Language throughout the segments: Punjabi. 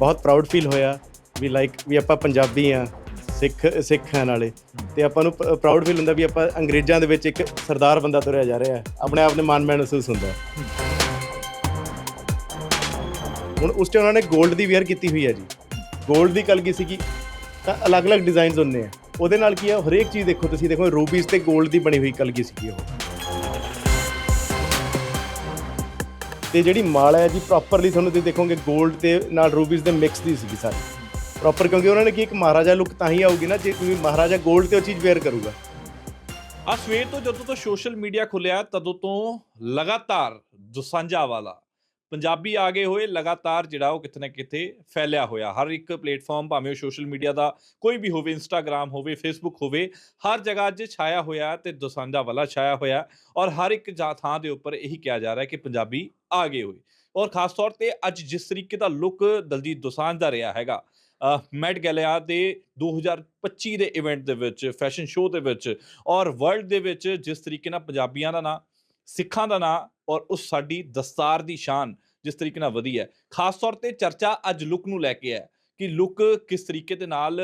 ਬਹੁਤ ਪ੍ਰਾਊਡ ਫੀਲ ਹੋਇਆ ਵੀ ਲਾਈਕ ਵੀ ਆਪਾਂ ਪੰਜਾਬੀ ਆ ਸਿੱਖ, ਸਿੱਖਾਂ ਨਾਲੇ ਤੇ ਆਪਾਂ ਨੂੰ ਪ੍ਰਾਊਡ ਫੀਲ ਹੁੰਦਾ ਵੀ ਆਪਾਂ ਅੰਗਰੇਜ਼ਾਂ ਦੇ ਵਿੱਚ ਇੱਕ ਸਰਦਾਰ ਬੰਦਾ ਤੁਰਿਆ ਜਾ ਰਿਹਾ ਆਪਣੇ ਆਪ ਨੇ ਮਾਣ ਮਹਿਸੂਸ ਹੁੰਦਾ ਹੁਣ ਉਸ ਤੇ ਉਹਨਾਂ ਨੇ 골ਡ ਦੀ ਵੇਅਰ ਕੀਤੀ ਹੋਈ ਹੈ ਜੀ। 골ਡ ਦੀ ਕਲਗੀ ਕੀ ਸੀਗੀ? ਤਾਂ ਅਲੱਗ-ਅਲੱਗ ਡਿਜ਼ਾਈਨਸ ਹੁੰਨੇ ਆ। ਉਹਦੇ ਨਾਲ ਕੀ ਆ? ਹਰੇਕ ਚੀਜ਼ ਦੇਖੋ, ਤੁਸੀਂ ਦੇਖੋ ਰੂਬੀਜ਼ ਤੇ 골ਡ ਦੀ ਬਣੀ ਹੋਈ ਕਲਗੀ ਸੀਗੀ ਉਹ। ਤੇ ਜਿਹੜੀ ਮਾਲ ਹੈ ਜੀ ਪ੍ਰੋਪਰਲੀ ਤੁਹਾਨੂੰ ਤੁਸੀਂ ਦੇਖੋਗੇ 골ਡ ਤੇ ਨਾਲ ਰੂਬੀਜ਼ ਦੇ ਮਿਕਸ ਦੀ ਸੀਗੀ ਸਾਰੀ। ਪ੍ਰੋਪਰ ਕਿਉਂਕਿ ਉਹਨਾਂ ਨੇ ਕੀ ਇੱਕ ਮਹਾਰਾਜਾ ਲੁੱਕ ਤਾਂ ਹੀ ਆਊਗੀ ਨਾ, ਜੇ ਕੋਈ ਮਹਾਰਾਜਾ 골ਡ ਤੇ ਉਹ ਚੀਜ਼ ਵੇਅਰ ਕਰੂਗਾ। ਆ ਸਵੇਰ ਤੋਂ ਜਦੋਂ ਤੋਂ ਸੋਸ਼ਲ ਮੀਡੀਆ ਖੁੱਲਿਆ, ਤਦੋਂ ਤੋਂ ਲਗਾਤਾਰ ਦੁਸਾਂਝਾ ਵਾਲਾ ਪੰਜਾਬੀ ਆ ਗਏ ਹੋਏ, ਲਗਾਤਾਰ ਜਿਹੜਾ ਉਹ ਕਿਤੇ ਨਾ ਕਿਤੇ ਫੈਲਿਆ ਹੋਇਆ। ਹਰ ਇੱਕ ਪਲੇਟਫਾਰਮ ਭਾਵੇਂ ਉਹ ਸੋਸ਼ਲ ਮੀਡੀਆ ਦਾ ਕੋਈ ਵੀ ਹੋਵੇ ਇੰਸਟਾਗ੍ਰam ਹੋਵੇ ਫੇਸਬੁੱਕ ਹੋਵੇ, ਹਰ ਜਗ੍ਹਾ ਅੱਜ ਛਾਇਆ ਹੋਇਆ ਤੇ ਦੋਸਾਂਝਾ ਵਾਲਾ ਛਾਇਆ ਹੋਇਆ ਔਰ ਹਰ ਇੱਕ ਜਾ- ਥਾਂ ਦੇ ਉੱਪਰ ਇਹੀ ਕਿਹਾ ਜਾ ਰਿਹਾ ਹੈ ਕਿ ਪੰਜਾਬੀ ਆ ਗਏ ਹੋਏ। ਔਰ ਖਾਸ ਤੌਰ ਤੇ ਅੱਜ ਜਿਸ ਤਰੀਕੇ ਦਾ ਲੁੱਕ ਦਲਜੀਤ ਦੋਸਾਂਝ ਦਾ ਰਿਹਾ ਹੈਗਾ ਮੈਟ ਗੈਲਿਆ ਦੇ 2025 ਦੇ ਇਵੈਂਟ ਦੇ ਵਿੱਚ ਫੈਸ਼ਨ ਸ਼ੋਅ ਦੇ ਵਿੱਚ ਔਰ ਵਰਲਡ ਦੇ ਵਿੱਚ ਜਿਸ ਤਰੀਕੇ ਨਾਲ ਪੰਜਾਬੀਆਂ ਦਾ ਨਾਂ, ਸਿੱਖਾਂ ਦਾ ਨਾਂ ਔਰ ਉਸ ਸਾਡੀ ਦਸਤਾਰ ਦੀ ਸ਼ਾਨ ਜਿਸ ਤਰੀਕੇ ਨਾਲ ਵਧੀ ਹੈ। ਖਾਸ ਤੌਰ ਤੇ ਚਰਚਾ ਅੱਜ ਲੁੱਕ ਨੂੰ ਲੈ ਕੇ ਹੈ ਕਿ ਲੁੱਕ ਕਿਸ ਤਰੀਕੇ ਦੇ ਨਾਲ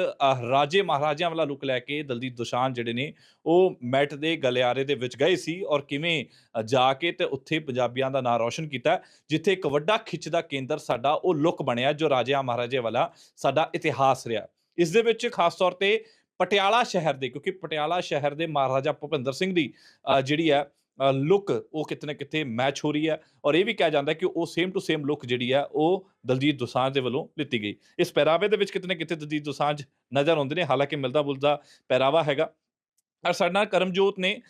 ਰਾਜੇ ਮਹਾਰਾਜਿਆਂ ਵਾਲਾ ਲੁੱਕ ਲੈ ਕੇ ਦਲਜੀਤ ਦੁਸ਼ਾਨ ਜਿਹੜੇ ਨੇ, ਉਹ ਮੈਟ ਦੇ ਗਲਿਆਰੇ ਦੇ ਵਿੱਚ ਗਏ ਸੀ ਔਰ ਕਿਵੇਂ ਜਾ ਕੇ ਤੇ ਉੱਥੇ ਪੰਜਾਬੀਆਂ ਦਾ ਨਾਂ ਰੌਸ਼ਨ ਕੀਤਾ ਜਿੱਥੇ ਇੱਕ ਵੱਡਾ ਖਿੱਚ ਦਾ ਕੇਂਦਰ ਸਾਡਾ ਉਹ ਲੁੱਕ ਬਣਿਆ ਜੋ ਰਾਜਿਆਂ ਮਹਾਰਾਜੇ ਵਾਲਾ ਸਾਡਾ ਇਤਿਹਾਸ ਰਿਹਾ। ਇਸ ਦੇ ਵਿੱਚ ਖਾਸ ਤੌਰ ਤੇ ਪਟਿਆਲਾ ਸ਼ਹਿਰ ਦੇ, ਕਿਉਂਕਿ ਪਟਿਆਲਾ ਸ਼ਹਿਰ ਦੇ ਮਹਾਰਾਜਾ ਭੁਪਿੰਦਰ ਸਿੰਘ ਦੀ ਜਿਹੜੀ ਹੈ ਲੁੱਕ ਉਹ ਕਿਤੇ ਨਾ ਕਿਤੇ ਮੈਚ ਹੋ ਰਹੀ ਹੈ ਔਰ ਇਹ ਵੀ ਕਿਹਾ ਜਾਂਦਾ ਕਿ ਉਹ ਸੇਮ ਟੂ ਸੇਮ ਲੁੱਕ ਜਿਹੜੀ ਹੈ ਉਹ ਦਲਜੀਤ ਦੋਸਾਂਝ ਦੇ ਵੱਲੋਂ ਲਿੱਤੀ ਗਈ। ਇਸ ਪਹਿਰਾਵੇ ਦੇ ਵਿੱਚ ਕਿਤੇ ਨਾ ਕਿਤੇ ਦਲਜੀਤ ਦੋਸਾਂਝ ਨਜ਼ਰ ਆਉਂਦੇ ਨੇ, ਹਾਲਾਂਕਿ ਮਿਲਦਾ ਬੁਲਦਾ ਪਹਿਰਾਵਾ ਹੈਗਾ। ਔਰ ਸਾਡੇ ਨਾਲ ਕਰਮਜੋਤ ਨੇ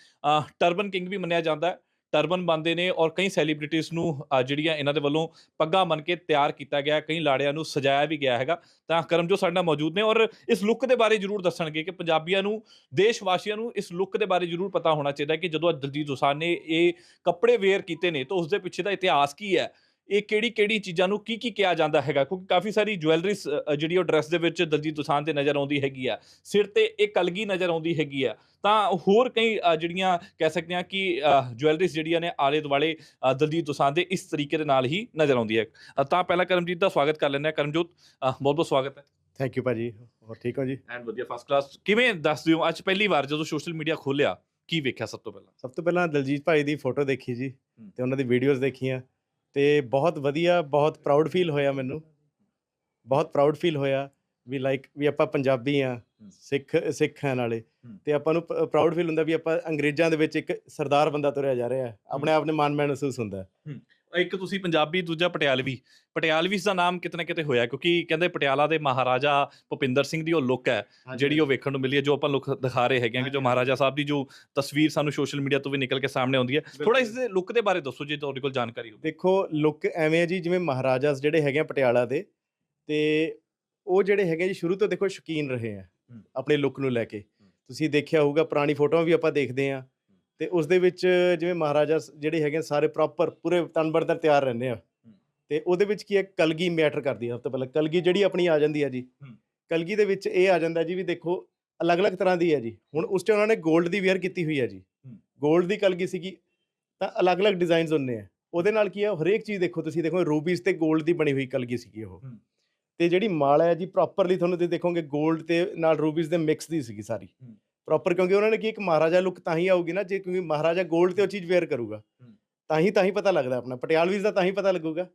ਟਰਬਨ ਕਿੰਗ ਵੀ ਮੰਨਿਆ ਜਾਂਦਾ ਹੈ। ਟਰਬਨ ਬੰਦੇ ਨੇ ਔਰ ਕਈ ਸੈਲੀਬ੍ਰਿਟੀਜ਼ ਨੂੰ ਜਿਹੜੀਆਂ ਇਹਨਾਂ ਦੇ ਵੱਲੋਂ ਪੱਗਾਂ ਬਨ ਕੇ ਤਿਆਰ ਕੀਤਾ ਗਿਆ, ਕਈ ਲਾੜਿਆਂ ਨੂੰ ਸਜਾਇਆ ਵੀ ਗਿਆ ਹੈਗਾ, ਤਾਂ ਕਰਮਜੋਤ ਸਾਡੇ ਨਾਲ ਮੌਜੂਦ ਨੇ ਔਰ ਇਸ ਲੁੱਕ ਦੇ ਬਾਰੇ ਜਰੂਰ ਦੱਸਣਗੇ ਕਿ ਪੰਜਾਬੀਆਂ ਨੂੰ ਦੇਸ਼ ਵਾਸੀਆਂ ਨੂੰ ਇਸ ਲੁੱਕ ਦੇ ਬਾਰੇ ਜਰੂਰ ਪਤਾ ਹੋਣਾ ਚਾਹੀਦਾ ਕਿ ਜਦੋਂ ਅੱਜ ਦਲਜੀਤ ਦੋਸਾਨ ਨੇ ਇਹ ਕੱਪੜੇ ਵੇਅਰ ਕੀਤੇ ਨੇ, ਤਾਂ ਉਸ ਦੇ ਪਿੱਛੇ ਦਾ ਇਤਿਹਾਸ ਕੀ ਹੈ? ਇਹ ਕਿਹੜੀ ਕਿਹੜੀ ਚੀਜ਼ਾਂ ਨੂੰ ਕੀ ਕੀ ਕਿਹਾ ਜਾਂਦਾ ਹੈਗਾ? ਕਿਉਂਕਿ ਕਾਫੀ ਸਾਰੀ ਜੁਐਲਰੀ ਜਿਹੜੀ ਉਹ ਡਰੈਸ ਦੇ ਵਿੱਚ ਦਲਜੀਤ ਦੋਸਾਂਝ ਦੇ ਨਜ਼ਰ ਆਉਂਦੀ ਹੈਗੀ ਆ। ਸਿਰ ਤੇ ਇੱਕ ਕਲਗੀ ਨਜ਼ਰ ਆਉਂਦੀ ਹੈਗੀ ਆ। ਤਾਂ ਹੋਰ ਕਈ ਜਿਹੜੀਆਂ ਕਹਿ ਸਕਦੇ ਆ ਕਿ ਜੁਐਲਰੀਜ਼ ਜਿਹੜੀਆਂ ਨੇ ਆਲੇ ਦੁਆਲੇ ਦਲਜੀਤ ਦੋਸਾਂਝ ਦੇ ਇਸ ਤਰੀਕੇ ਦੇ ਨਾਲ ਹੀ ਨਜ਼ਰ ਆਉਂਦੀ ਹੈ। ਤਾਂ ਪਹਿਲਾਂ ਕਰਮਜੀਤ ਦਾ ਸਵਾਗਤ ਕਰ ਲੈਂਦੇ ਆ ਕਰਮਜੋਤ ਬਹੁਤ ਬਹੁਤ ਸਵਾਗਤ ਹੈ। ਥੈਂਕ ਯੂ ਭਾਜੀ। ਹੋਰ ਠੀਕ ਹੋ ਜੀ? ਐਂਡ ਵਧੀਆ ਫਸਟ ਕਲਾਸ ਕਿਵੇਂ ਦੱਸ ਦਿਓ ਅੱਜ ਪਹਿਲੀ ਵਾਰ ਜਦੋਂ ਸੋਸ਼ਲ ਮੀਡੀਆ ਖੋਲਿਆ ਕੀ ਵੇਖਿਆ ਸਭ ਤੋਂ ਪਹਿਲਾਂ? ਸਭ ਤੋਂ ਪਹਿਲਾਂ ਦਲਜੀਤ ਭਾਈ ਦੀ ਫੋਟੋ ਦੇਖੀ ਜੀ। ਤੇ ਉਹਨਾਂ ਦੀ ਵੀਡੀਓਜ਼ ਦੇਖੀਆਂ। ਤੇ ਬਹੁਤ ਵਧੀਆ ਬਹੁਤ ਪ੍ਰਾਊਡ ਫੀਲ ਹੋਇਆ ਮੈਨੂੰ। ਬਹੁਤ ਪ੍ਰਾਊਡ ਫੀਲ ਹੋਇਆ ਵੀ ਲਾਈਕ ਵੀ ਆਪਾਂ ਪੰਜਾਬੀ ਆ ਸਿੱਖ ਸਿੱਖ ਨਾਲੇ। ਤੇ ਆਪਾਂ ਨੂੰ ਪ੍ਰਾਊਡ ਫੀਲ ਹੁੰਦਾ ਵੀ ਆਪਾਂ ਅੰਗਰੇਜ਼ਾਂ ਦੇ ਵਿੱਚ ਇੱਕ ਸਰਦਾਰ ਬੰਦਾ ਤੁਰਿਆ ਜਾ ਰਿਹਾ। ਆਪਣੇ ਆਪ ਨੇ ਮਾਣ ਮਹਿਸੂਸ ਹੁੰਦਾ। ਇੱਕ ਤੁਸੀਂ ਪੰਜਾਬੀ ਦੂਜਾ ਪਟਿਆਲਵੀ। ਪਟਿਆਲਵੀ ਦਾ ਨਾਮ ਕਿਤੇ ਨਾ ਕਿਤੇ ਹੋਇਆ ਕਿਉਂਕਿ ਕਹਿੰਦੇ ਪਟਿਆਲਾ ਦੇ ਮਹਾਰਾਜਾ ਭੁਪਿੰਦਰ ਸਿੰਘ ਦੀ ਉਹ ਲੁੱਕ ਹੈ ਜਿਹੜੀ ਉਹ ਵੇਖਣ ਨੂੰ ਮਿਲੀ ਹੈ ਜੋ ਆਪਾਂ ਲੁੱਕ ਦਿਖਾ ਰਹੇ ਹੈਗੇ ਕਿ ਜੋ। ਮਹਾਰਾਜਾ ਸਾਹਿਬ ਦੀ ਜੋ ਤਸਵੀਰ ਸਾਨੂੰ ਸੋਸ਼ਲ ਮੀਡੀਆ ਤੋਂ ਵੀ ਨਿਕਲ ਕੇ ਸਾਹਮਣੇ ਆਉਂਦੀ ਹੈ। ਥੋੜਾ ਇਸ ਦੇ ਲੁੱਕ ਦੇ ਬਾਰੇ ਦੱਸੋ ਜੇ ਤੁਹਾਡੇ ਕੋਲ ਜਾਣਕਾਰੀ ਹੋਵੇ। ਦੇਖੋ ਲੁੱਕ ਐਵੇਂ ਹੈ ਜੀ ਜਿਵੇਂ ਮਹਾਰਾਜਾਸ ਜਿਹੜੇ ਹੈਗੇ ਆ ਪਟਿਆਲਾ ਦੇ ਤੇ ਉਹ ਜਿਹੜੇ ਹੈਗੇ ਜੀ ਸ਼ੁਰੂ ਤੋਂ ਦੇਖੋ ਸ਼ੌਕੀਨ ਰਹੇ ਆ। ਆਪਣੇ ਲੁੱਕ ਨੂੰ ਲੈ ਕੇ। ਤੁਸੀਂ ਦੇਖਿਆ ਹੋਊਗਾ ਪੁਰਾਣੀ ਫੋਟੋਆਂ ਵੀ ਆਪਾਂ ਦੇਖਦੇ ਆ ਤੇ ਉਸ ਦੇ ਵਿੱਚ ਜਿਵੇਂ ਮਹਾਰਾਜਾ ਜਿਹੜੇ ਹੈਗੇ ਸਾਰੇ ਪ੍ਰੋਪਰ ਪੂਰੇ ਤਨਬਰ ਤਨਬਰਦਰ ਤਿਆਰ ਰਹਿੰਦੇ ਆ। ਤੇ ਉਹਦੇ ਵਿੱਚ ਕੀ ਹੈ? ਕਲਗੀ ਮੈਟਰ ਕਰਦੀ ਹੈ ਸਭ ਤੋਂ ਪਹਿਲਾਂ। ਕਲਗੀ ਜਿਹੜੀ ਆਪਣੀ ਆ ਜਾਂਦੀ ਹੈ ਜੀ। ਕਲਗੀ ਦੇ ਵਿੱਚ ਇਹ ਆ ਜਾਂਦਾ ਜੀ ਵੀ ਦੇਖੋ ਅਲੱਗ-ਅਲੱਗ ਤਰ੍ਹਾਂ ਦੀ ਹੈ ਜੀ। ਹੁਣ ਉਸ ਤੇ ਉਹਨਾਂ ਨੇ 골ਡ ਦੀ ਵੇਅਰ ਕੀਤੀ ਹੋਈ ਹੈ ਜੀ। 골ਡ ਦੀ ਕਲਗੀ ਸੀਗੀ ਤਾਂ ਅਲੱਗ-ਅਲੱਗ ਡਿਜ਼ਾਈਨਸ ਹੁੰਨੇ ਆ। ਉਹਦੇ ਨਾਲ ਕੀ ਹੈ ਹਰੇਕ ਚੀਜ਼ ਦੇਖੋ ਤੁਸੀਂ ਦੇਖੋ ਰੂਬੀਜ਼ ਤੇ 골ਡ ਦੀ ਬਣੀ ਹੋਈ ਕਲਗੀ ਸੀਗੀ ਉਹ। ਤੇ ਜਿਹੜੀ ਮਾਲਾ ਹੈ ਜੀ ਪ੍ਰੋਪਰਲੀ ਤੁਹਾਨੂੰ ਤੇ ਦੇਖੋਗੇ 골ਡ ਤੇ ਨਾਲ ਰੂਬੀਜ਼ ਦੇ ਮਿਕਸ ਦੀ ਸੀਗੀ ਸਾਰੀ। ਪ੍ਰੋਪਰ ਕਿਉਂਕਿ ਉਹਨਾਂ ਨੇ ਕੀ ਇੱਕ ਮਹਾਰਾਜਾ ਲੁੱਕ ਤਾਂ ਹੀ ਆਊਗੀ ਨਾ ਜੇ ਕਿਉਂਕਿ ਮਹਾਰਾਜਾ 골ਡ ਤੇ ਉਹ ਚੀਜ਼ ਵੇਅਰ ਕਰੂਗਾ। ਤਾਂ ਹੀ ਤਾਂ ਹੀ ਪਤਾ ਲੱਗਦਾ ਆਪਣਾ ਪਟਿਆਲਵੀਜ਼ ਦਾ ਤਾਂ ਹੀ ਪਤਾ ਲੱਗੂਗਾ।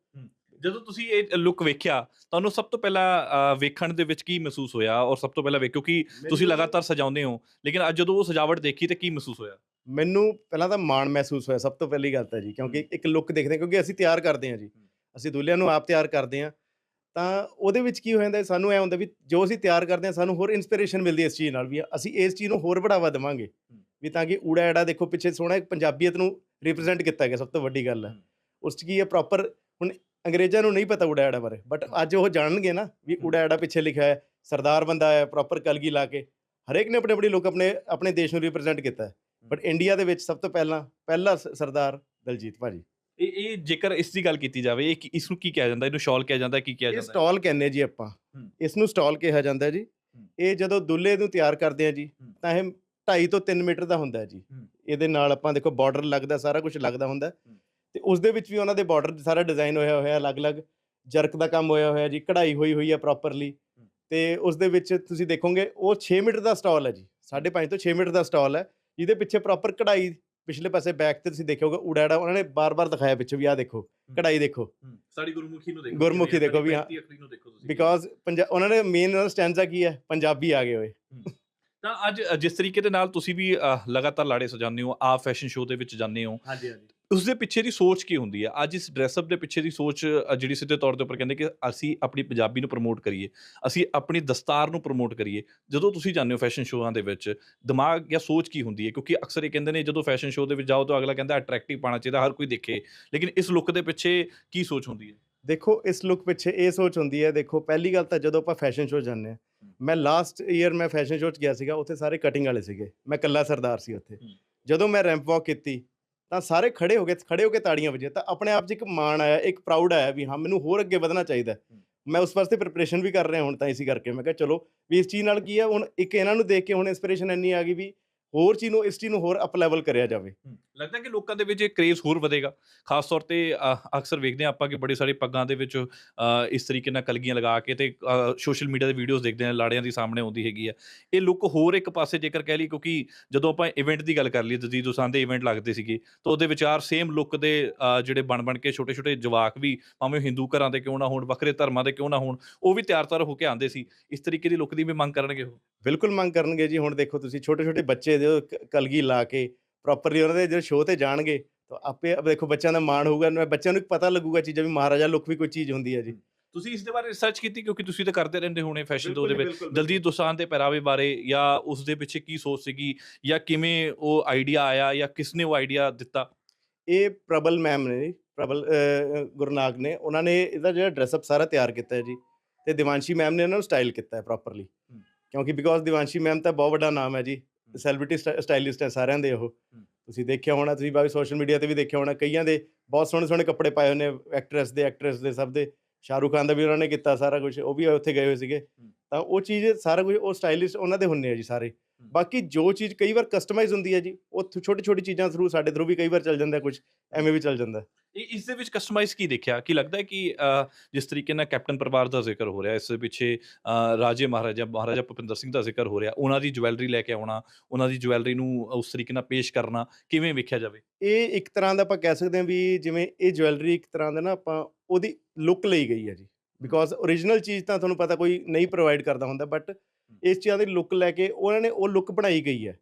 ਜਦੋਂ ਤੁਸੀਂ ਇਹ ਲੁੱਕ ਵੇਖਿਆ ਤੁਹਾਨੂੰ ਸਭ ਤੋਂ ਪਹਿਲਾਂ ਵੇਖਣ ਦੇ ਵਿੱਚ ਕੀ ਮਹਿਸੂਸ ਹੋਇਆ? ਔਰ ਸਭ ਤੋਂ ਪਹਿਲਾਂ ਵੇਖਿਓ ਕਿ ਤੁਸੀਂ ਲਗਾਤਾਰ ਸਜਾਉਂਦੇ ਹੋ ਲੇਕਿਨ ਅੱਜ ਜਦੋਂ ਉਹ ਸਜਾਵਟ ਦੇਖੀ ਤੇ ਕੀ ਮਹਿਸੂਸ ਹੋਇਆ? ਮੈਨੂੰ ਪਹਿਲਾਂ ਤਾਂ ਮਾਣ ਮਹਿਸੂਸ ਹੋਇਆ ਸਭ ਤੋਂ ਪਹਿਲੀ ਗੱਲ ਤਾਂ ਜੀ ਕਿਉਂਕਿ ਇੱਕ ਲੁੱਕ ਦੇਖਦੇ ਕਿਉਂਕਿ ਅਸੀਂ ਤਿਆਰ ਕਰਦੇ ਹਾਂ ਜੀ। ਅਸੀਂ ਦੁੱਲਿਆਂ ਨੂੰ ਆਪ ਤਿਆਰ ਕਰਦੇ ਹਾਂ ਤਾਂ ਉਹਦੇ ਵਿੱਚ ਕੀ ਹੋ ਜਾਂਦਾ ਹੈ, ਸਾਨੂੰ ਐ ਹੁੰਦਾ ਵੀ ਜੋ ਅਸੀਂ ਤਿਆਰ ਕਰਦੇ ਹਾਂ ਸਾਨੂੰ ਹੋਰ ਇਨਸਪੀਰੇਸ਼ਨ ਮਿਲਦੀ ਹੈ ਇਸ ਚੀਜ਼ ਨਾਲ ਵੀ ਅਸੀਂ ਇਸ ਚੀਜ਼ ਨੂੰ ਹੋਰ ਬੜਾਵਾ ਦੇਵਾਂਗੇ। ਵੀ ਤਾਂ ਕਿ ਊੜਾ ਐੜਾ ਦੇਖੋ ਪਿੱਛੇ ਸੋਹਣਾ ਇੱਕ ਪੰਜਾਬੀਅਤ ਨੂੰ ਰਿਪਰੈਜ਼ੈਂਟ ਕੀਤਾ ਗਿਆ ਸਭ ਤੋਂ ਵੱਡੀ ਗੱਲ ਹੈ। ਉਸ 'ਚ ਕੀ ਹੈ ਪ੍ਰੋਪਰ ਹੁਣ ਅੰਗਰੇਜ਼ਾਂ ਨੂੰ ਨਹੀਂ ਪਤਾ ਊੜਾ ਐੜਾ ਬਾਰੇ ਬਟ ਅੱਜ ਉਹ ਜਾਣਨਗੇ ਨਾ ਵੀ। ਊੜਾ ਐੜਾ ਪਿੱਛੇ ਲਿਖਿਆ ਹੈ ਸਰਦਾਰ ਬੰਦਾ ਹੈ ਪ੍ਰੋਪਰ ਕਲਗੀ ਲਾ ਕੇ ਹਰੇਕ ਨੇ ਆਪਣੇ ਆਪਣੇ ਲੋਕ ਆਪਣੇ ਆਪਣੇ ਦੇਸ਼ ਨੂੰ ਰਿਪਰੈਜ਼ੈਂਟ ਕੀਤਾ ਹੈ। ਬਟ ਇੰਡੀਆ ਦੇ ਵਿੱਚ ਸਭ ਤੋਂ ਪਹਿਲਾਂ ਪਹਿਲਾ ਸ- ਸਰਦਾਰ ਦਲਜੀਤ ਭਾਜੀ। ਇਹ ਇਹ ਜੇਕਰ ਇਸ ਦੀ ਗੱਲ ਕੀਤੀ ਜਾਵੇ ਇਹ ਕੀ- ਇਸ ਨੂੰ ਕੀ ਕਿਹਾ ਜਾਂਦਾ ਇਹਨੂੰ ਸ਼ਾਲ ਕਿਹਾ ਜਾਂਦਾ ਕੀ ਕਿਹਾ ਇਹ ਜਾਂਦਾ ਸਟਾਲ ਕਹਿੰਦੇ ਜੀ ਆਪਾਂ ਹੂੰ। ਇਸ ਨੂੰ ਸਟਾਲ ਕਿਹਾ ਜਾਂਦਾ ਜੀ। ਇਹ ਜਦੋਂ ਦੁੱਲੇ ਨੂੰ ਤਿਆਰ ਕਰਦੇ ਆ ਜੀ ਹੂੰ। ਤਾਂ ਇਹ 2.5 ਤੋਂ 3 ਮੀਟਰ ਦਾ ਹੁੰਦਾ ਜੀ ਹੂੰ। ਇਹਦੇ ਨਾਲ ਆਪਾਂ ਦੇਖੋ ਬਾਰਡਰ ਲੱਗਦਾ ਸਾਰਾ ਕੁਝ ਲੱਗਦਾ ਹੁੰਦਾ। ਤੇ ਉਸ ਦੇ ਵਿੱਚ ਵੀ ਉਹਨਾਂ ਦੇ ਬਾਰਡਰ ਸਾਰਾ ਡਿਜ਼ਾਈਨ ਹੋਇਆ ਹੋਇਆ ਅਲੱਗ-ਅਲੱਗ ਜਰਕ ਦਾ ਕੰਮ ਹੋਇਆ ਹੋਇਆ ਜੀ ਕਢਾਈ ਹੋਈ ਹੋਈ ਹੈ ਪ੍ਰੋਪਰਲੀ ਤੇ ਉਸ ਦੇ ਵਿੱਚ ਤੁਸੀਂ ਦੇਖੋਗੇ ਉਹ 6 ਮੀਟਰ ਦਾ ਸਟਾਲ ਹੈ ਜੀ 5.5 ਤੋਂ 6 ਮੀਟਰ ਦਾ ਸਟਾਲ ਹੈ ਜਿਹਦੇ ਪਿੱਛੇ ਪ੍ਰੋਪਰ ਕਢਾਈ ਪਿਛਲੇ ਪਾਸੇ ਬੈਕ ਤੇ ਤੁਸੀਂ ਦੇਖੋਗੇ ਉਡਾੜਾ ਉਹਨਾਂ ਨੇ ਬਾਰ-ਬਾਰ ਦਿਖਾਇਆ ਪਿੱਛੇ ਵੀ ਆਹ ਦੇਖੋ ਕਢਾਈ ਦੇਖੋ। ਸਾਡੀ ਗੁਰਮੁਖੀ ਨੂੰ ਦੇਖੋ ਗੁਰਮੁਖੀ ਦੇਖੋ ਵੀ ਹਾਂ। ਬਿਕਾਜ਼ ਉਹਨਾਂ ਨੇ ਮੇਨ ਸਟੈਂਜ਼ਾ ਕੀ ਹੈ? ਪੰਜਾਬੀ ਆ ਗਏ ਹੋਏ। ਤਾਂ ਅੱਜ ਜਿਸ ਤਰੀਕੇ ਦੇ ਨਾਲ ਤੁਸੀਂ ਵੀ ਲਗਾਤਾਰ ਲਾੜੇ ਸਜਾਉਂਦੇ ਹੋ ਆ ਫੈਸ਼ਨ ਸ਼ੋਅ ਦੇ ਵਿੱਚ ਜਾਂਦੇ ਹੋ। ਹਾਂਜੀ ਹਾਂਜੀ। ਉਸ ਦੇ ਪਿੱਛੇ ਦੀ ਸੋਚ ਕੀ ਹੁੰਦੀ ਹੈ ਅੱਜ ਇਸ ਡਰੈਸਅਪ ਦੇ ਪਿੱਛੇ ਦੀ ਸੋਚ ਅ, ਜਿਹੜੀ ਸਿੱਧੇ ਤੌਰ ਦੇ ਉੱਪਰ ਕਹਿੰਦੇ ਕਿ ਅਸੀਂ ਆਪਣੀ ਪੰਜਾਬੀ ਨੂੰ ਪ੍ਰਮੋਟ ਕਰੀਏ ਅਸੀਂ ਆਪਣੀ ਦਸਤਾਰ ਨੂੰ ਪ੍ਰਮੋਟ ਕਰੀਏ। ਜਦੋਂ ਤੁਸੀਂ ਜਾਂਦੇ ਹੋ ਫੈਸ਼ਨ ਸ਼ੋਆਂ ਦੇ ਵਿੱਚ ਦਿਮਾਗ ਜਾਂ ਸੋਚ ਕੀ ਹੁੰਦੀ ਹੈ? ਕਿਉਂਕਿ ਅਕਸਰ ਇਹ ਕਹਿੰਦੇ ਨੇ ਜਦੋਂ ਫੈਸ਼ਨ ਸ਼ੋਅ ਦੇ ਵਿੱਚ ਜਾਓ ਤਾਂ ਅਗਲਾ ਕਹਿੰਦਾ ਅਟਰੈਕਟਿਵ ਪਾਣਾ ਚਾਹੀਦਾ ਹਰ ਕੋਈ ਦੇਖੇ। ਲੇਕਿਨ ਇਸ ਲੁੱਕ ਦੇ ਪਿੱਛੇ ਕੀ ਸੋਚ ਹੁੰਦੀ ਹੈ? ਦੇਖੋ ਇਸ ਲੁੱਕ ਪਿੱਛੇ ਇਹ ਸੋਚ ਹੁੰਦੀ ਹੈ ਦੇਖੋ ਪਹਿਲੀ ਗੱਲ ਤਾਂ ਜਦੋਂ ਆਪਾਂ ਫੈਸ਼ਨ ਸ਼ੋਅ ਜਾਂਦੇ ਹਾਂ ਮੈਂ ਲਾਸਟ ਈਅਰ ਮੈਂ ਫੈਸ਼ਨ ਸ਼ੋਅ 'ਚ ਗਿਆ ਸੀਗਾ ਉੱਥੇ ਸਾਰੇ ਕਟਿੰਗ ਵਾਲੇ ਸੀਗੇ। ਮੈਂ ਇਕੱਲਾ ਸਰਦਾਰ ਸੀ ਉੱਥੇ। ਜਦੋਂ ਮੈਂ ਰੈਂਪ ਵਾਕ ਕੀਤੀ ਤਾਂ ਸਾਰੇ ਖੜੇ ਹੋ ਗਏ ਖੜੇ ਹੋ ਕੇ ਤਾੜੀਆਂ ਵਜੀਆਂ। ਤਾਂ ਆਪਣੇ ਆਪ 'ਚ ਇੱਕ ਮਾਣ ਆਇਆ ਇੱਕ ਪ੍ਰਾਊਡ ਆਇਆ ਵੀ ਹਾਂ ਮੈਨੂੰ ਹੋਰ ਅੱਗੇ ਵਧਣਾ ਚਾਹੀਦਾ। ਮੈਂ ਉਸ ਵਾਸਤੇ ਪ੍ਰਿਪਰੇਸ਼ਨ ਵੀ ਕਰ ਰਿਹਾ ਹੁਣ ਤਾਂ ਇਸੇ ਕਰਕੇ। ਮੈਂ ਕਿਹਾ ਚਲੋ ਵੀ ਇਸ ਚੀਜ਼ ਨਾਲ ਕੀ ਹੈ ਹੁਣ ਇੱਕ ਇਹਨਾਂ ਨੂੰ ਦੇਖ ਕੇ ਹੁਣ ਇਨਸਪੀਰੇਸ਼ਨ ਇੰਨੀ ਆ ਗਈ ਵੀ ਹੋਰ ਚੀਜ਼ ਨੂੰ ਇਸ ਚੀਜ਼ ਨੂੰ ਹੋਰ ਅਪ ਲੈਵਲ ਕਰਿਆ ਜਾਵੇ। ਲੱਗਦਾ ਕਿ ਲੋਕਾਂ ਦੇ ਵਿੱਚ ਇਹ ਕ੍ਰੇਜ਼ ਹੋਰ ਵਧੇਗਾ। ਖਾਸ ਤੌਰ ਤੇ ਅਕਸਰ ਵੇਖਦੇ ਹਾਂ ਆਪਾਂ ਕਿ ਬੜੇ ਸਾਰੇ ਪੱਗਾਂ ਦੇ ਵਿੱਚ ਇਸ ਤਰੀਕੇ ਨਾਲ ਕਲਗੀਆਂ ਲਗਾ ਕੇ ਤੇ ਸੋਸ਼ਲ ਮੀਡੀਆ ਦੇ ਵੀਡੀਓਜ਼ ਦੇਖਦੇ ਹਾਂ, ਲਾੜਿਆਂ ਦੀ ਸਾਹਮਣੇ ਆਉਂਦੀ ਹੈਗੀ ਆ। ਇਹ ਲੁੱਕ ਹੋਰ ਇੱਕ ਪਾਸੇ ਜੇਕਰ ਕਹਿ ਲਈ ਕਿਉਂਕਿ ਜਦੋਂ ਆਪਾਂ ਇਵੈਂਟ ਦੀ ਗੱਲ ਕਰ ਲਈ ਦਜੀਦ ਦੋਸਾਂ ਦੇ ਇਵੈਂਟ ਲੱਗਦੇ ਸੀਗੇ, ਤਾਂ ਉਹਦੇ ਵਿਚਾਰ ਸੇਮ ਲੁੱਕ ਦੇ ਜਿਹੜੇ ਬਣ ਬਣ ਕੇ ਛੋਟੇ ਛੋਟੇ ਜਵਾਕ ਵੀ, ਭਾਵੇਂ ਉਹ ਹਿੰਦੂ ਘਰਾਂ ਦੇ ਕਿਉਂ ਨਾ ਹੋਣ, ਵੱਖਰੇ ਧਰਮਾਂ ਦੇ ਕਿਉਂ ਨਾ ਹੋਣ, ਉਹ ਵੀ ਤਿਆਰ ਤਿਆਰ ਹੋ ਕੇ ਆਉਂਦੇ ਸੀ। ਇਸ ਤਰੀਕੇ ਦੀ ਲੁੱਕ ਦੀ ਵੀ ਮੰਗ ਕਰਨਗੇ ਉਹ? ਬਿਲਕੁਲ ਮੰਗ ਕਰਨਗੇ ਜੀ। ਹੁਣ ਦੇਖੋ ਤੁਸੀਂ ਛੋਟੇ ਛੋਟੇ ਬੱਚੇ ਦੇ ਕਲਗੀ ਲਾ ਕੇ ਪ੍ਰੋਪਰਲੀ ਉਹਨਾਂ ਦੇ ਜਦੋਂ ਸ਼ੋਅ ਤੇ ਜਾਣਗੇ ਤਾਂ ਆਪੇ ਦੇਖੋ ਬੱਚਿਆਂ ਦਾ ਮਾਣ ਹੋਊਗਾ ਬੱਚਿਆਂ ਨੂੰ ਪਤਾ ਲੱਗੂਗਾ ਚੀਜ਼ਾਂ ਵੀ ਮਹਾਰਾਜਾ ਲੁੱਕ ਵੀ ਕੋਈ ਚੀਜ਼ ਹੁੰਦੀ ਹੈ ਜੀ। ਤੁਸੀਂ ਇਸ ਦੇ ਬਾਰੇ ਰਿਸਰਚ ਕੀਤੀ ਕਿਉਂਕਿ ਤੁਸੀਂ ਤਾਂ ਕਰਦੇ ਰਹਿੰਦੇ ਹੋਣੇ ਫੈਸ਼ਨ ਉਹਦੇ ਜੀ, ਵਿੱਚ। ਦਲਜੀਤ ਦੋਸਾਂਝ ਦੇ ਪਹਿਰਾਵੇ ਬਾਰੇ ਜਾਂ ਉਸ ਦੇ ਪਿੱਛੇ ਕੀ ਸੋਚ ਸੀਗੀ ਜਾਂ ਕਿਵੇਂ ਉਹ ਆਈਡੀਆ ਆਇਆ ਜਾਂ ਕਿਸ ਨੇ ਉਹ ਆਈਡੀਆ ਦਿੱਤਾ? ਇਹ ਪ੍ਰਬਲ ਮੈਮ ਨੇ ਜੀ ਪ੍ਰਬਲ ਗੁਰਨਾਗ ਨੇ ਉਹਨਾਂ ਨੇ ਇਹਦਾ ਜਿਹੜਾ ਡਰੈਸਅਪ ਸਾਰਾ ਤਿਆਰ ਕੀਤਾ ਹੈ ਜੀ ਤੇ ਦਿਵਾਂਸ਼ੀ ਮੈਮ ਨੇ ਇਹਨਾਂ ਨੂੰ ਸਟਾਈਲ ਕੀਤਾ ਹੈ ਪ੍ਰੋਪਰਲੀ ਕਿਉਂਕਿ ਬਿਕੋਜ਼ ਦਿਵਾਂਸ਼ੀ ਮੈਮ ਤਾਂ ਬਹੁਤ ਵੱਡਾ ਨਾਮ ਹੈ ਜੀ ਸੈਲਿਬ੍ਰਿਟੀ ਸਟਾਈਲਿਸਟ ਹੈ ਸਾਰਿਆਂ ਦੇ ਉਹ। ਤੁਸੀਂ ਦੇਖਿਆ ਹੋਣਾ ਤੁਸੀਂ ਬਾਕੀ ਸੋਸ਼ਲ ਮੀਡੀਆ ਤੇ ਵੀ ਦੇਖਿਆ ਹੋਣਾ ਕਈਆਂ ਦੇ ਬਹੁਤ ਸੋਹਣੇ ਸੋਹਣੇ ਕੱਪੜੇ ਪਾਏ ਹੋਏ ਨੇ ਐਕਟਰੈਸ ਦੇ ਐਕਟਰੈਸ ਦੇ ਸਭ ਦੇ। ਸ਼ਾਹਰੁਖ ਖਾਨ ਦਾ ਵੀ ਉਹਨਾਂ ਨੇ ਕੀਤਾ ਸਾਰਾ ਕੁਝ ਉਹ ਵੀ ਉੱਥੇ ਗਏ ਹੋਏ ਸੀਗੇ। ਤਾਂ ਉਹ ਚੀਜ਼ ਸਾਰਾ ਕੁਝ ਉਹ ਸਟਾਈਲਿਸਟ ਉਹਨਾਂ ਦੇ ਹੁੰਨੇ ਆ ਜੀ ਸਾਰੇ। ਬਾਕੀ ਜੋ ਚੀਜ਼ ਕਈ ਵਾਰ ਕਸਟਮਾਈਜ਼ ਹੁੰਦੀ ਹੈ ਜੀ ਉਹ ਛੋਟੀ ਛੋਟੀ ਚੀਜ਼ਾਂ ਥਰੂ ਸਾਡੇ ਥਰੂ ਵੀ ਕਈ ਵਾਰ ਚੱਲ ਜਾਂਦਾ ਕੁਝ ਐਵੇਂ ਵੀ ਚੱਲ ਜਾਂਦਾ। ਇਸ ਦੇ ਵਿੱਚ ਕਸਟਮਾਈਜ਼ ਕੀ ਦੇਖਿਆ? ਕੀ ਲੱਗਦਾ ਹੈ ਕਿ ਜਿਸ ਤਰੀਕੇ ਨਾਲ ਕੈਪਟਨ ਪਰਿਵਾਰ ਦਾ ਜ਼ਿਕਰ ਹੋ ਰਿਹਾ ਇਸ ਦੇ ਪਿੱਛੇ ਰਾਜੇ ਮਹਾਰਾਜਾ ਮਹਾਰਾਜਾ ਭੁਪਿੰਦਰ ਸਿੰਘ ਦਾ ਜ਼ਿਕਰ ਹੋ ਰਿਹਾ ਉਹਨਾਂ ਦੀ ਜਵੈਲਰੀ ਲੈ ਕੇ ਆਉਣਾ ਉਹਨਾਂ ਦੀ ਜਵੈਲਰੀ ਨੂੰ ਉਸ ਤਰੀਕੇ ਨਾਲ ਪੇਸ਼ ਕਰਨਾ ਕਿਵੇਂ ਵੇਖਿਆ ਜਾਵੇ? ਇਹ ਇੱਕ ਤਰ੍ਹਾਂ ਦਾ ਆਪਾਂ ਕਹਿ ਸਕਦੇ ਹਾਂ ਵੀ ਜਿਵੇਂ ਇਹ ਜਵੈਲਰੀ ਇੱਕ ਤਰ੍ਹਾਂ ਦਾ ਨਾ ਆਪਾਂ ਉਹਦੀ ਲੁੱਕ ਲਈ ਗਈ ਹੈ ਜੀ। ਬਿਕੋਜ਼ origignal ਚੀਜ਼ ਤਾਂ ਤੁਹਾਨੂੰ ਪਤਾ ਕੋਈ ਨਹੀਂ ਪ੍ਰੋਵਾਈਡ ਕਰਦਾ ਹੁੰਦਾ ਬਟ ਇਸ ਚੀਜ਼ਾਂ ਦੀ ਲੁੱਕ ਲੈ ਕੇ ਉਹਨਾਂ ਨੇ ਉਹ ਲੁੱਕ ਬਣਾਈ ਗਈ ਹੈ।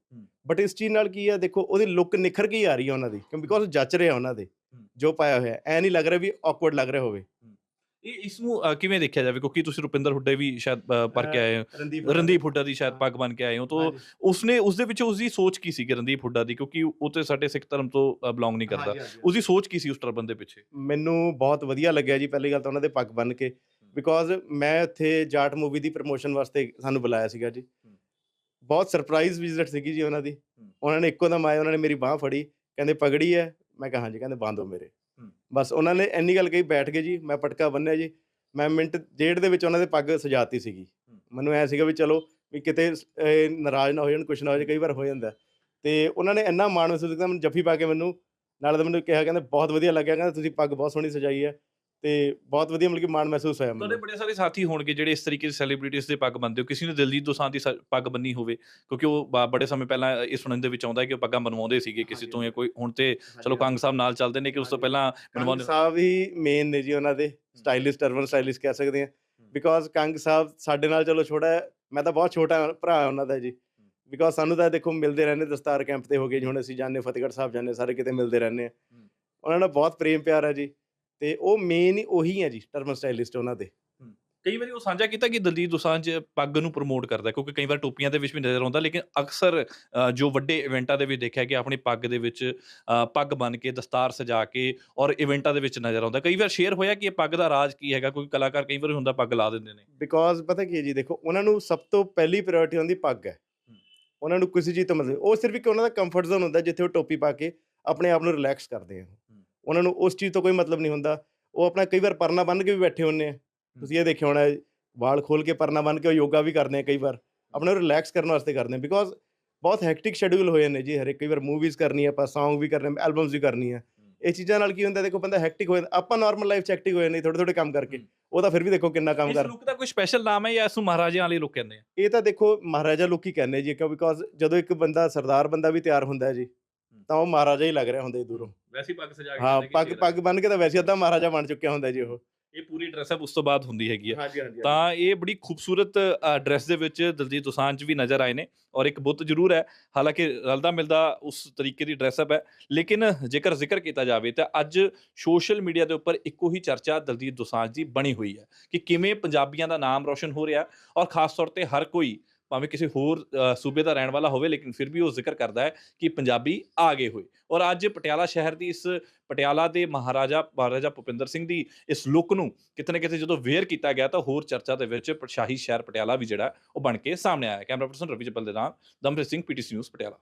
ਬਟ ਇਸ ਚੀਜ਼ ਨਾਲ ਕੀ ਹੈ ਦੇਖੋ ਉਹਦੀ ਲੁੱਕ ਨਿਖਰ ਕੇ ਆ ਰਹੀ ਹੈ ਉਹਨਾਂ ਦੀ ਕਿਉਂ ਬਿਕੋਜ਼ ਜੱਚ ਰਿਹਾ ਉਹਨਾਂ ਦੇ ਜੋ ਪਾਇਆ ਹੋਇਆ ਐ ਨਹੀਂ ਲੱਗ ਰਿਹਾ ਵੀ ਔਕਵਰਡ ਲੱਗ ਰਿਹਾ ਹੋਵੇ। ਇਹ ਇਸ ਨੂੰ ਕਿਵੇਂ ਦੇਖਿਆ ਜਾਵੇ? ਕਿਉਂਕਿ ਤੁਸੀਂ ਰੁਪਿੰਦਰ ਹੁੱਡੇ ਵੀ ਸ਼ਾਇਦ ਭਰ ਕੇ ਆਏ ਹੋ। ਰਣਦੀਪ ਹੁੱਡਾ ਦੀ। ਸ਼ਾਇਦ। ਪੱਗ ਬਨ ਕੇ ਆਏ ਹੋ। ਤਾਂ। ਉਸਨੇ ਉਸ ਦੇ ਵਿੱਚ ਉਸਦੀ ਸੋਚ ਕੀ ਸੀ ਰਣਦੀਪ ਹੁੱਡਾ ਦੀ? ਕਿਉਂਕਿ ਉਹ ਤੇ ਸਾਡੇ ਸਿੱਖ ਧਰਮ ਤੋਂ ਬਿਲੋਂਗ ਨਹੀਂ ਕਰਦਾ। ਹਾਂਜੀ। ਉਸਦੀ ਸੋਚ ਕੀ ਸੀ ਉਸ ਟਰਬਨ ਦੇ ਪਿੱਛੇ? ਮੈਨੂੰ ਬਹੁਤ ਵਧੀਆ ਲੱਗਿਆ ਜੀ ਪਹਿਲੀ ਗੱਲ ਤਾਂ ਉਹਨਾਂ ਦੇ ਪੱਗ ਬੰਨ ਕੇ। ਬਿਕੋਜ਼ ਮੈਂ ਇੱਥੇ ਜਾਟ ਮੂਵੀ ਦੀ ਪ੍ਰੋਮੋਸ਼ਨ ਵਾਸਤੇ ਸਾਨੂੰ ਬੁਲਾਇਆ ਸੀਗਾ ਜੀ। ਬਹੁਤ ਸਰਪ੍ਰਾਈਜ਼ ਵਿਜ਼ਿਟ ਸੀਗੀ ਜੀ ਉਹਨਾਂ ਦੀ। ਉਹਨਾਂ ਨੇ ਇੱਕੋ ਦਮ ਆਏ ਉਹਨਾਂ ਨੇ ਮੇਰੀ ਬਾਹ ਫੜੀ। ਕਹਿੰਦੇ ਪਗੜੀ ਹੈ ਮੈਂ ਕਿਹਾ ਹਾਂਜੀ। ਕਹਿੰਦੇ ਬੰਦੋ ਮੇਰੇ। ਬਸ ਉਹਨਾਂ ਨੇ ਇੰਨੀ ਗੱਲ ਕਹੀ ਬੈਠ ਗਏ ਜੀ ਮੈਂ ਪਟਕਾ ਬੰਨਿਆ ਜੀ। ਮੈਂ ਮਿੰਟ ਡੇਢ ਦੇ ਵਿੱਚ ਉਹਨਾਂ ਦੇ ਪੱਗ ਸਜਾਤੀ ਸੀਗੀ। ਮੈਨੂੰ ਐ ਸੀਗਾ ਵੀ ਚਲੋ ਵੀ ਕਿਤੇ ਇਹ ਨਾਰਾਜ਼ ਨਾ ਹੋ ਜਾਣ ਕੁਛ ਨਾ ਹੋ ਜਾਏ ਕਈ ਵਾਰ ਹੋ ਜਾਂਦਾ। ਤੇ ਉਹਨਾਂ ਨੇ ਇੰਨਾ ਮਾਣ ਮਹਿਸੂਸ ਕੀਤਾ ਮੈਨੂੰ ਜੱਫੀ ਪਾ ਕੇ ਮੈਨੂੰ ਨਾਲ ਤਾਂ ਮੈਨੂੰ ਕਿਹਾ ਕਹਿੰਦੇ ਬਹੁਤ ਵਧੀਆ ਲੱਗਿਆ ਕਹਿੰਦਾ ਤੁਸੀਂ ਪੱਗ ਬਹੁਤ ਸੋਹਣੀ ਸਜਾਈ ਹੈ ਤੇ ਬਹੁਤ ਵਧੀਆ ਮਤਲਬ ਕਿ ਮਾਣ ਮਹਿਸੂਸ ਹੋਇਆ ਤੁਹਾਡੇ ਮੈਨੂੰ। ਬੜੇ ਸਾਰੇ ਸਾਥੀ ਹੋਣਗੇ ਜਿਹੜੇ ਇਸ ਤਰੀਕੇ ਦੇ ਸੈਲੀਬ੍ਰਿਟੀਜ਼ ਦੇ ਪੱਗ ਬੰਨਦੇ ਹੋ। ਕਿਸੇ ਨੇ ਦਿਲਜੀਤ ਦੋਸਾਂਝ ਦੀ ਸ- ਪੱਗ ਬੰਨੀ ਹੋਵੇ ਕਿਉਂਕਿ ਉਹ ਬ- ਬੜੇ ਸਮੇਂ ਪਹਿਲਾਂ ਇਹ ਸੁਣਨ ਦੇ ਵਿੱਚ ਆਉਂਦਾ ਹੈ ਕਿ ਉਹ ਪੱਗਾਂ ਬਣਵਾਉਂਦੇ ਸੀਗੇ ਕਿਸੇ ਤੋਂ ਜਾਂ ਕੋਈ ਹੁਣ ਤੇ ਚਲੋ ਕੰਗ ਸਾਹਿਬ ਨਾਲ ਚੱਲਦੇ ਨੇ ਕਿ ਉਸ ਤੋਂ। ਪਹਿਲਾਂ ਕੰਗ ਬਣਵਾਉਂਦੇ ਸਾਹਿਬ ਹੀ ਮੇਨ ਨੇ ਜੀ ਉਹਨਾਂ ਦੇ ਸਟਾਈਲਿਸਟ ਅਰਬਨ ਸਟਾਈਲਿਸਟ ਕਹਿ ਸਕਦੇ ਆ ਬਿਕੋਜ਼ ਕੰਗ ਸਾਹਿਬ ਸਾਡੇ ਨਾਲ ਚਲੋ ਛੋਟਾ ਹੈ ਮੈਂ ਤਾਂ ਬਹੁਤ ਛੋਟਾ ਭਰਾ ਉਹਨਾਂ ਦਾ ਜੀ। ਬਿਕੋਜ਼ ਸਾਨੂੰ ਤਾਂ ਦੇਖੋ ਮਿਲਦੇ ਰਹਿੰਦੇ ਦਸਤਾਰ ਕੈਂਪ ਤੇ ਹੋ ਗਏ ਜੀ। ਹੁਣ ਅਸੀਂ ਜਾਂਦੇ ਫਤਿਹਗੜ੍ਹ ਸਾਹਿਬ ਜਾਂਦੇ ਸਾਰੇ ਕਿਤੇ ਮਿਲਦੇ ਰਹਿੰਦੇ ਆ ਉਹਨਾਂ ਨਾਲ ਬਹੁਤ ਪ੍ਰੇਮ ਪਿਆਰ ਹੈ ਜੀ। ਤੇ ਉਹ ਮੇਨ ਉਹੀ ਹੈ ਜੀ ਟਰਮਨ ਸਟਾਈਲਿਸਟ ਉਹਨਾਂ ਦੇ। ਕਈ ਵਾਰੀ ਉਹ ਸਾਂਝਾ ਕੀਤਾ ਕਿ ਦਲਜੀਤ ਦੋਸਾਂਝ ਪੱਗ ਨੂੰ ਪ੍ਰਮੋਟ ਕਰਦਾ ਕਿਉਂਕਿ ਕਈ ਵਾਰ ਟੋਪੀਆਂ ਦੇ ਵਿੱਚ ਵੀ ਨਜ਼ਰ ਆਉਂਦਾ ਲੇਕਿਨ ਅਕਸਰ ਜੋ ਵੱਡੇ ਇਵੈਂਟਾਂ ਦੇ ਵਿੱਚ ਦੇਖਿਆ ਕਿ ਆਪਣੀ ਪੱਗ ਦੇ ਵਿੱਚ ਪੱਗ ਬਨ ਕੇ ਦਸਤਾਰ ਸਜਾ ਕੇ ਔਰ ਇਵੈਂਟਾਂ ਦੇ ਵਿੱਚ ਨਜ਼ਰ ਆਉਂਦਾ। ਕਈ ਵਾਰ ਸ਼ੇਅਰ ਹੋਇਆ ਕਿ ਇਹ ਪੱਗ ਦਾ ਰਾਜ ਕੀ ਹੈਗਾ ਕੋਈ ਕਲਾਕਾਰ ਕਈ ਵਾਰ ਹੁੰਦਾ ਪੱਗ ਲਾ ਦਿੰਦੇ ਨੇ। ਬਿਕੋਜ਼ ਪਤਾ ਕੀ ਹੈ ਜੀ ਦੇਖੋ ਉਹਨਾਂ ਨੂੰ ਸਭ ਤੋਂ ਪਹਿਲੀ ਪ੍ਰਾਇੋਰਟੀ ਹੁੰਦੀ ਪੱਗ ਹੈ। ਉਹਨਾਂ ਨੂੰ ਕਿਸੇ ਚੀਜ਼ ਤੋਂ ਮਤਲਬ ਉਹ ਸਿਰਫ ਇੱਕ ਉਹਨਾਂ ਦਾ ਕੰਫਰਟ ਜ਼ੋਨ ਹੁੰਦਾ ਜਿੱਥੇ ਉਹ ਟੋਪੀ ਪਾ ਕੇ ਆਪਣੇ ਆਪ ਨੂੰ ਰਿਲੈਕਸ ਕਰਦੇ ਆ। ਉਹਨਾਂ ਨੂੰ ਉਸ ਚੀਜ਼ ਤੋਂ ਕੋਈ ਮਤਲਬ ਨਹੀਂ ਹੁੰਦਾ। ਉਹ ਆਪਣਾ ਕਈ ਵਾਰ ਪਰਨਾ ਬੰਨ ਕੇ ਵੀ ਬੈਠੇ ਹੁੰਦੇ ਆ। ਤੁਸੀਂ ਇਹ ਦੇਖਿਆ ਹੋਣਾ ਵਾਲ ਖੋਲ ਕੇ ਪਰਨਾ ਬੰਨ ਕੇ ਉਹ ਯੋਗਾ ਵੀ ਕਰਦੇ ਆ ਕਈ ਵਾਰ। ਆਪਣੇ ਰਿਲੈਕਸ ਕਰਨ ਵਾਸਤੇ ਕਰਦੇ ਆ ਬਿਕੋਜ਼ ਬਹੁਤ ਹੈਕਟਿਕ ਸ਼ੈਡਿਊਲ ਹੋਏ ਨੇ ਜੀ ਹਰੇ ਕਈ ਵਾਰ ਮੂਵੀਜ਼ ਕਰਨੀ ਹੈ ਆਪਾਂ Song ਵੀ ਕਰਨੇ ਐਲਬਮਸ ਵੀ ਕਰਨੀ ਹੈ। ਇਹ ਚੀਜ਼ਾਂ ਨਾਲ ਕੀ ਹੁੰਦਾ ਦੇਖੋ ਬੰਦਾ ਹੈਕਟਿਕ ਹੋ ਜਾਂਦਾ ਆਪਾਂ ਨਾਰਮਲ ਲਾਈਫ ਚ ਐਕਟਿਵ ਹੋ ਜਾਂਦੇ ਥੋੜੇ ਥੋੜੇ ਕੰਮ ਕਰਕੇ। ਹੂੰ। ਉਹ ਤਾਂ ਫਿਰ ਵੀ ਦੇਖੋ ਕਿੰਨਾ ਕੰਮ ਇਸ ਕਰ ਲੁੱਕ ਦਾ ਕੋਈ ਸਪੈਸ਼ਲ ਨਾਮ ਹੈ ਜਾਂ ਇਸ ਨੂੰ ਮਹਾਰਾਜਿਆਂ ਵਾਲੀ ਲੁੱਕ ਕਹਿੰਦੇ ਆ? ਇਹ ਤਾਂ ਦੇਖੋ ਮਹਾਰਾਜਾ ਲੋਕੀ ਕਹਿੰਦੇ ਜੀ ਕਿਉਂ ਬਿਕੋਜ਼ ਜਦੋਂ ਇੱਕ ਬੰਦਾ ਸਰਦਾਰ ਬੰਦਾ ਵੀ ਤਿਆਰ ਹੁੰਦਾ ਹੈ ਜੀ ਤਾਂ ਉਹ ਮਹਾਰਾਜਾ ਹੀ ਲੱਗ ਰਿਹਾ ਹੁੰਦਾ ਜੀ ਦੂਰੋਂ। ਵੈਸੀ ਪੱਗ ਸਜਾ ਕੇ ਹਾਂ ਕਿ ਪੱਗ ਸ਼ੇਰ। ਪੱਗ ਬੰਨ ਕੇ ਤਾਂ ਵੈਸੇ ਅੱਧਾ ਮਹਾਰਾਜਾ ਬਣ ਚੁੱਕਿਆ ਹੁੰਦਾ ਜੀ ਉਹ। ਇਹ ਪੂਰੀ ਡਰੈਸ ਅਪ ਉਸ ਤੋਂ ਬਾਅਦ ਹੁੰਦੀ ਹੈਗੀ ਹਾਂਜੀ ਹਾਂਜੀ ਤਾਂ ਇਹ ਬੜੀ ਖੂਬਸੂਰਤ ਡਰੈਸ ਦੇ ਵਿੱਚ ਦਲਜੀਤ ਦੋਸਾਂਝ ਵੀ ਨਜ਼ਰ ਆਏ ਨੇ ਔਰ ਇੱਕ ਬੁੱਤ ਜ਼ਰੂਰ ਹੈ। ਹਾਲਾਂਕਿ ਰਲਦਾ ਮਿਲਦਾ ਉਸ ਤਰੀਕੇ ਦੀ ਡਰੈਸ ਅਪ ਹੈ। ਲੇਕਿਨ ਜੇਕਰ ਜ਼ਿਕਰ ਕੀਤਾ ਜਾਵੇ ਤਾਂ ਅੱਜ ਸੋਸ਼ਲ ਮੀਡੀਆ ਦੇ ਉੱਪਰ ਇੱਕੋ ਹੀ ਚਰਚਾ ਦਲਜੀਤ ਦੋਸਾਂਝ ਦੀ ਬਣੀ ਹੋਈ ਹੈ ਕਿ ਕਿਵੇਂ ਪੰਜਾਬੀਆਂ ਦਾ ਨਾਮ ਰੌਸ਼ਨ ਹੋ ਰਿਹਾ ਔਰ ਖਾਸ ਤੌਰ ਤੇ ਹਰ ਕੋਈ ਭਾਵੇਂ ਕਿਸੇ ਹੋਰ ਸੂਬੇ ਦਾ ਰਹਿਣ ਵਾਲਾ ਹੋਵੇ, ਲੇਕਿਨ ਫਿਰ ਵੀ ਉਹ ਜ਼ਿਕਰ ਕਰਦਾ ਹੈ ਕਿ ਪੰਜਾਬੀ ਆ ਗਏ ਹੋਏ। ਔਰ ਅੱਜ ਪਟਿਆਲਾ ਸ਼ਹਿਰ ਦੀ ਇਸ, ਪਟਿਆਲਾ ਦੇ ਮਹਾਰਾਜਾ ਮਹਾਰਾਜਾ ਭੁਪਿੰਦਰ ਸਿੰਘ ਦੀ ਇਸ ਲੁੱਕ ਨੂੰ ਕਿਤੇ ਨਾ ਕਿਤੇ ਜਦੋਂ ਵੇਅਰ ਕੀਤਾ ਗਿਆ ਤਾਂ ਹੋਰ ਚਰਚਾ ਦੇ ਵਿੱਚ ਸ਼ਾਹੀ ਸ਼ਹਿਰ ਪਟਿਆਲਾ ਵੀ ਜਿਹੜਾ, ਉਹ ਬਣ ਕੇ ਸਾਹਮਣੇ ਆਇਆ। ਕੈਮਰਾ ਪਰਸਨ ਰਵੀ ਜੱਬਲ ਦੇ ਨਾਲ ਦਮਪ੍ਰੀਤ ਸਿੰਘ, ਪੀਟੀਸੀ ਨਿਊਜ਼, ਪਟਿਆਲਾ।